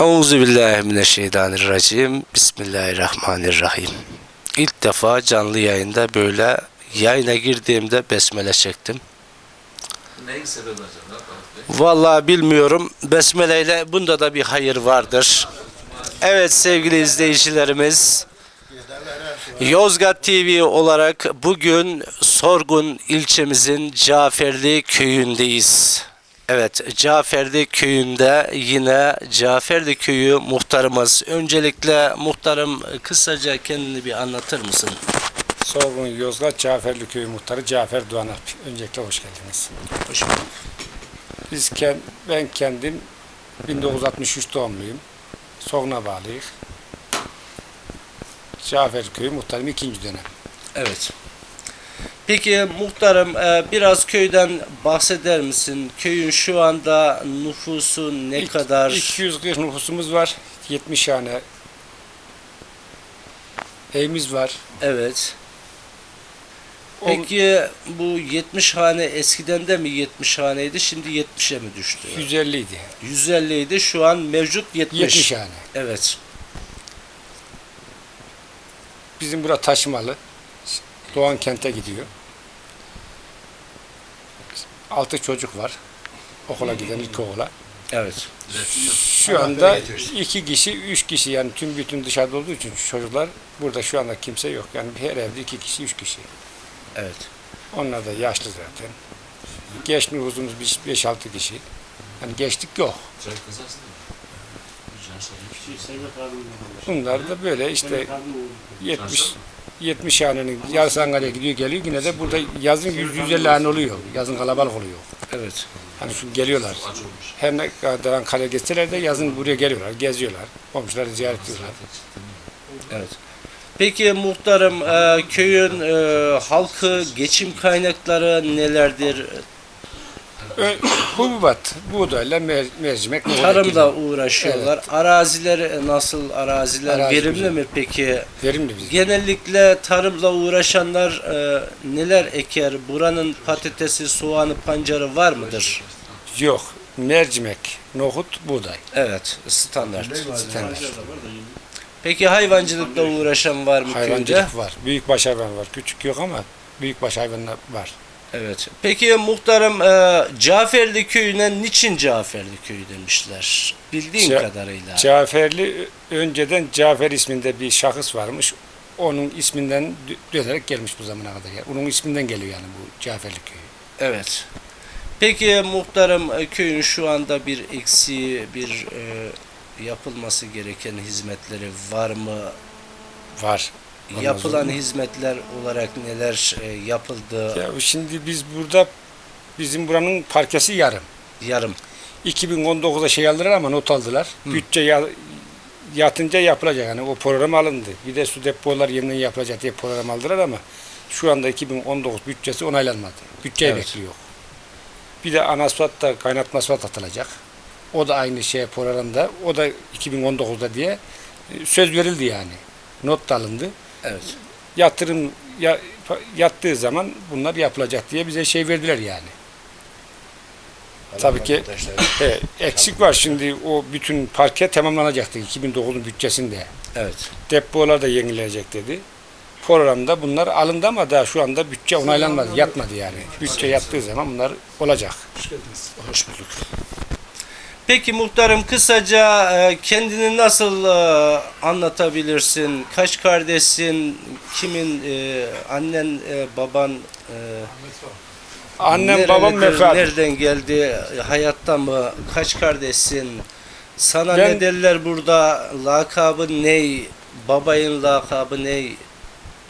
Euzu billahi mineşşeytanirracim. Bismillahirrahmanirrahim. İlk defa canlı yayında böyle yayına girdiğimde besmele çektim. Neyin sebebi acaba? Vallahi bilmiyorum. Besmele ile bunda da bir hayır vardır. Evet sevgili izleyicilerimiz. Yozgat TV olarak bugün Sorgun ilçemizin Caferli köyündeyiz. Evet, Caferli köyünde yine Caferli köyü muhtarımız. Öncelikle muhtarım kısaca kendini bir anlatır mısın? Sorgun Yozgat Caferli Köyü Muhtarı Cafer Doğan Alp. Öncelikle hoş geldiniz. Hoş bulduk. Biz kend, ben kendim 1963 doğumluyum. Sogna bağlıyız. Cafer Köyü Muhtarım ikinci dönem. Evet. Peki muhtarım e, biraz köyden bahseder misin? Köyün şu anda nüfusu ne İk- kadar? 240 nüfusumuz var. 70 tane evimiz var. Evet. Peki bu 70 hane eskiden de mi 70 haneydi şimdi 70'e mi düştü? 150 idi. 150 idi şu an mevcut 70. 70 tane. Evet. Bizim bura taşımalı. Doğan kente gidiyor. Altı çocuk var. Okula giden ilkokula. Evet. Şu anda iki kişi, üç kişi yani tüm bütün dışarıda olduğu için çocuklar burada şu anda kimse yok. Yani her evde iki kişi, üç kişi. Evet. Onlar da yaşlı zaten. Genç nüfusumuz beş- beş altı kişi. Yani gençlik yok. Bunlar da böyle işte 70 70 hanenin yarısı Ankara'ya gidiyor geliyor yine de burada yazın 100 150 hane oluyor. Yazın kalabalık oluyor. Evet. Hani şu geliyorlar. Hem ne kadar Ankara'ya geçseler de yazın buraya geliyorlar, geziyorlar. Komşuları ziyaret ediyorlar. Evet. Peki muhtarım e, köyün e, halkı geçim kaynakları nelerdir? Hububat, buğdayla mer- mercimek, Tarımla uğraşıyorlar. Araziler nasıl araziler? Arazi verimli güzel. mi peki? Verimli biz. Genellikle tarımla uğraşanlar e, neler eker? Buranın patatesi, soğanı, pancarı var mıdır? Yok. Mercimek, nohut, buğday. Evet, standart. Standart. Peki hayvancılıkla uğraşan var mı köyde? Hayvancılık var. Büyükbaş hayvan var. Küçük yok ama büyükbaş hayvanlar var. Evet. Peki muhtarım e, Caferli köyüne niçin Caferli köyü demişler? Bildiğin Ca- kadarıyla. Caferli önceden Cafer isminde bir şahıs varmış. Onun isminden dö- dönerek gelmiş bu zamana kadar. Yani onun isminden geliyor yani bu Caferli köyü. Evet. Peki muhtarım e, köyün şu anda bir eksiği, bir e, yapılması gereken hizmetleri var mı? Var. Yapılan hizmetler olarak neler e, yapıldı? Ya şimdi biz burada bizim buranın parkesi yarım. Yarım. 2019'da şey aldılar ama not aldılar. Bütçe ya- yatınca yapılacak yani o program alındı. Bir de su depolar yeniden yapılacak diye program aldılar ama şu anda 2019 bütçesi onaylanmadı. Bütçeyi Evet. bekliyor. Bir de ana asfalt da kaynatma asfalt atılacak. O da aynı şey programda. O da 2019'da diye e, söz verildi yani. Not da alındı. Evet. Yatırım ya, yattığı zaman bunlar yapılacak diye bize şey verdiler yani. Tabii ki e, eksik var şimdi o bütün parke tamamlanacaktı 2009'un bütçesinde. Evet. Depolar da yenilecek dedi. Programda bunlar alındı ama daha şu anda bütçe onaylanmadı, yatmadı yani. Bütçe yattığı zaman bunlar olacak. Hoş bulduk. Peki muhtarım kısaca e, kendini nasıl e, anlatabilirsin? Kaç kardeşsin? Kimin e, annen, baban Annem babam nerededir, vefat. Nereden geldi? Hayatta mı? Kaç kardeşsin? Sana Ben- ne derler burada? Lakabı ney? Babayın lakabı ney?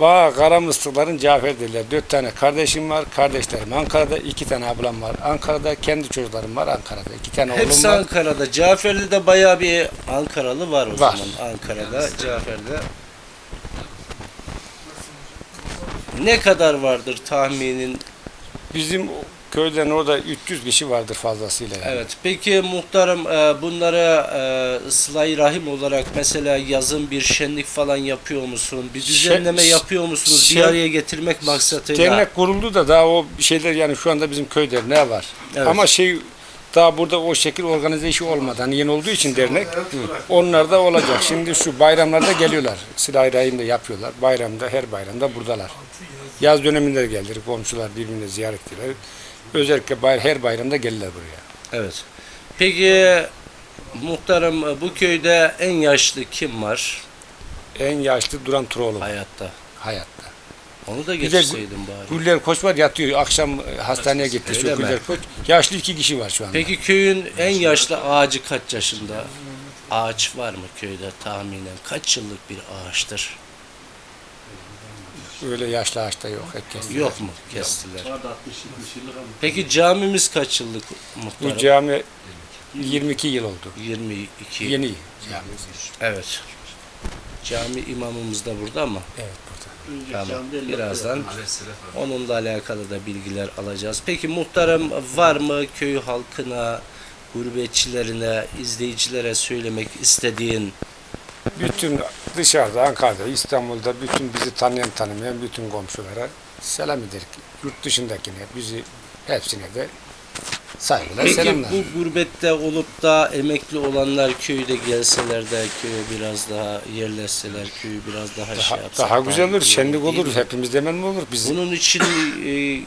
Bağ Karamıstıkların Cafer derler. Dört tane kardeşim var. Kardeşlerim Ankara'da. iki tane ablam var. Ankara'da kendi çocuklarım var Ankara'da. iki tane oğlum Hepsi var. Ankara'da. Caferli'de bayağı bir Ankaralı var o Var. zaman Ankara'da, Cafer'de. Ne kadar vardır tahminin? Bizim köyden orada 300 kişi vardır fazlasıyla. Yani. Evet. Peki muhtarım e, bunlara e, rahim olarak mesela yazın bir şenlik falan yapıyor musun? Bir düzenleme Şen- yapıyor musunuz? Bir şen- araya getirmek maksatıyla. Dernek kuruldu da daha o şeyler yani şu anda bizim köy derneği var. Evet. Ama şey Daha burada o şekil organize işi olmadan hani yeni olduğu için dernek onlar da olacak. Şimdi şu bayramlarda geliyorlar. Silah-ı Rahim'de yapıyorlar. Bayramda her bayramda buradalar. Yaz döneminde de geldiler. Komşular birbirini ziyaret ediyorlar. Özellikle bay- her bayramda gelirler buraya. Evet. Peki muhtarım bu köyde en yaşlı kim var En yaşlı Duran Turoğlu hayatta? hayatta. Onu da Güzel, getirseydin bari. Güller Koç var yatıyor. Akşam e, hastaneye gitti. Öyle Şu mi? Güller Koç. Yaşlı iki kişi var şu anda. Peki köyün en yaşlı ağacı kaç yaşında? Ağaç var mı köyde tahminen? Kaç yıllık bir ağaçtır? Öyle yaşlı ağaçta yok. Hep kestiler. Yok mu? Kestiler. Peki camimiz kaç yıllık Bu muhtarım? cami 22 yıl oldu. 22. Yeni cami. Evet. Cami imamımız da burada mı? Evet burada. Tamam. Birazdan onunla alakalı da bilgiler alacağız. Peki muhtarım var mı köy halkına, gurbetçilerine, izleyicilere söylemek istediğin Bütün dışarıda, Ankara'da, İstanbul'da bütün bizi tanıyan tanımayan bütün komşulara selam ederim. Yurt dışındakine, bizi hepsine de saygılar, Peki selamlar. bu gurbette olup da emekli olanlar köyde gelseler de köye biraz daha yerleşseler, köyü biraz daha, şey Daha, yapsak daha güzel olur, şenlik olur. mi? Hepimiz demen mi olur? Biz Bunun için e,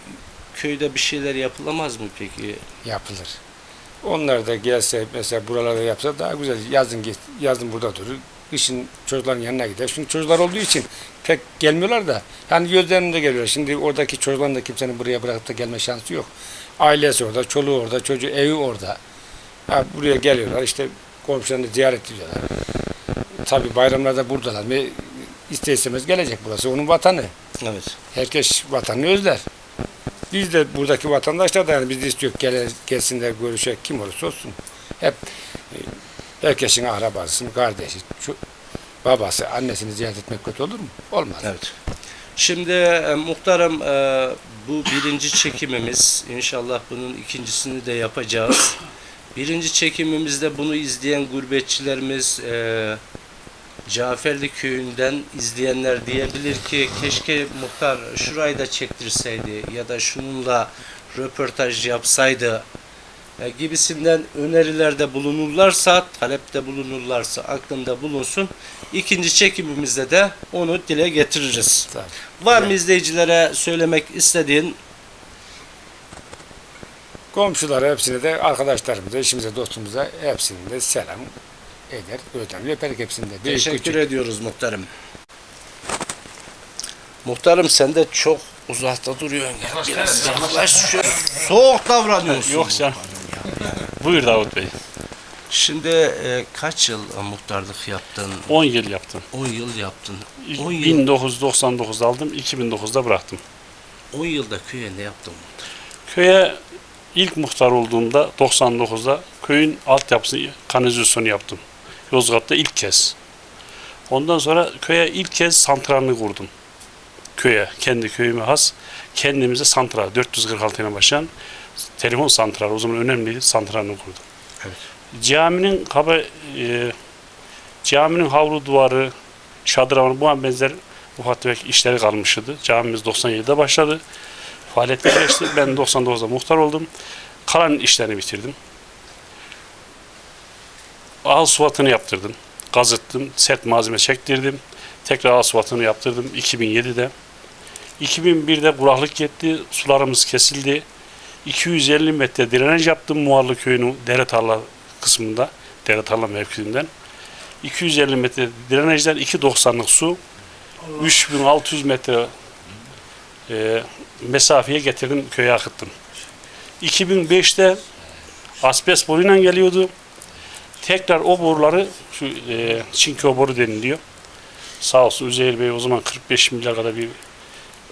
köyde bir şeyler yapılamaz mı peki? yapılır. Onlar da gelse mesela buralarda yapsa daha güzel. Yazın git, yazın burada durur. Kışın çocukların yanına gider. Çünkü çocuklar olduğu için pek gelmiyorlar da. Yani gözlerinde geliyor. Şimdi oradaki çocukların da kimsenin buraya bırakıp da gelme şansı yok. Ailesi orada, çoluğu orada, çocuğu evi orada. Ha, buraya geliyorlar işte komşularını ziyaret ediyorlar. Tabi bayramlarda buradalar. Ve ister istemez gelecek burası. Onun vatanı. Evet. Herkes vatanını özler. Biz de buradaki vatandaşlar da yani biz de istiyoruz gel, gelsinler görüşecek kim olursa olsun. Hep herkesin ahrabası, kardeşi, şu, babası, annesini ziyaret etmek kötü olur mu? Olmaz. Evet. Şimdi e, muhtarım e, bu birinci çekimimiz. İnşallah bunun ikincisini de yapacağız. Birinci çekimimizde bunu izleyen gurbetçilerimiz e, Caferli köyünden izleyenler diyebilir ki keşke muhtar şurayı da çektirseydi ya da şununla röportaj yapsaydı gibisinden önerilerde bulunurlarsa, talepte bulunurlarsa aklında bulunsun. İkinci çekimimizde de onu dile getiririz. Tabii. Var mı izleyicilere söylemek istediğin? Komşulara hepsine de arkadaşlarımıza, işimize, dostumuza hepsine de selam eder, öder, öperik hepsinde. Büyük, Teşekkür küçük. ediyoruz muhtarım. Muhtarım sen de çok uzakta duruyorsun ya. Biraz yaklaş şöyle. Soğuk davranıyorsun. Yok canım. Buyur Davut Bey. Şimdi e, kaç yıl e, muhtarlık yaptın? 10 yıl yaptım. 10 yıl yaptın. 10 yıl, 1999'da aldım, 2009'da bıraktım. 10 yılda köye ne yaptın? Köye ilk muhtar olduğumda 99'da köyün altyapısı kanalizasyonu yaptım. Yozgat'ta ilk kez. Ondan sonra köye ilk kez santralını kurdum. Köye, kendi köyüme has. Kendimize santral, 446 ile başlayan telefon santralı, o zaman önemliydi, santralını kurdum. Evet. Caminin kaba, e, caminin havlu duvarı, şadıranı bu benzer ufak tefek işleri kalmıştı. Camimiz 97'de başladı. Faaliyetler geçti. Ben 99'da muhtar oldum. Kalan işlerini bitirdim. Ağıl suvatını yaptırdım. Gazıttım. Sert malzeme çektirdim. Tekrar ağıl suvatını yaptırdım 2007'de. 2001'de kuraklık yetti. Sularımız kesildi. 250 metre drenaj yaptım Muarlı Köyü'nün dere tarla kısmında. Dere tarla mevkiinden. 250 metre drenajdan 2.90'lık su 3600 metre e, mesafeye getirdim köye akıttım. 2005'te asbest boruyla geliyordu. Tekrar o boruları şu e, çinko boru deniliyor. Sağ olsun Üzeyir Bey o zaman 45 milyar kadar bir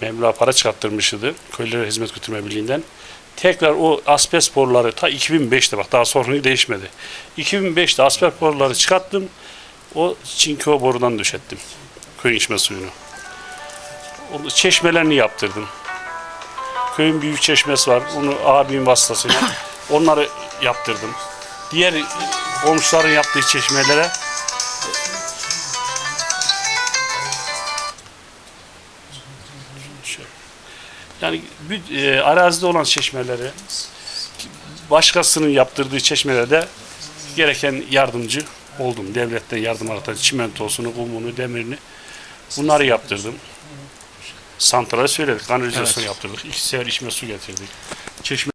meblağ para çıkarttırmıştı köylere hizmet götürme birliğinden. Tekrar o asbest boruları ta 2005'te bak daha sonra değişmedi. 2005'te asbest boruları çıkarttım. O çinko borudan döşettim. Köy içme suyunu. Onu çeşmelerini yaptırdım. Köyün büyük çeşmesi var. Onu abimin vasıtasıyla onları yaptırdım. Diğer komşuların yaptığı çeşmelere yani bir- e, arazide olan çeşmeleri başkasının yaptırdığı çeşmelerde gereken yardımcı oldum. Devletten yardım alarak çimentosunu, kumunu, demirini bunları yaptırdım. Santrale söyledik, kanalizasyon yaptırdık. İki sefer içme su getirdik. Çeşme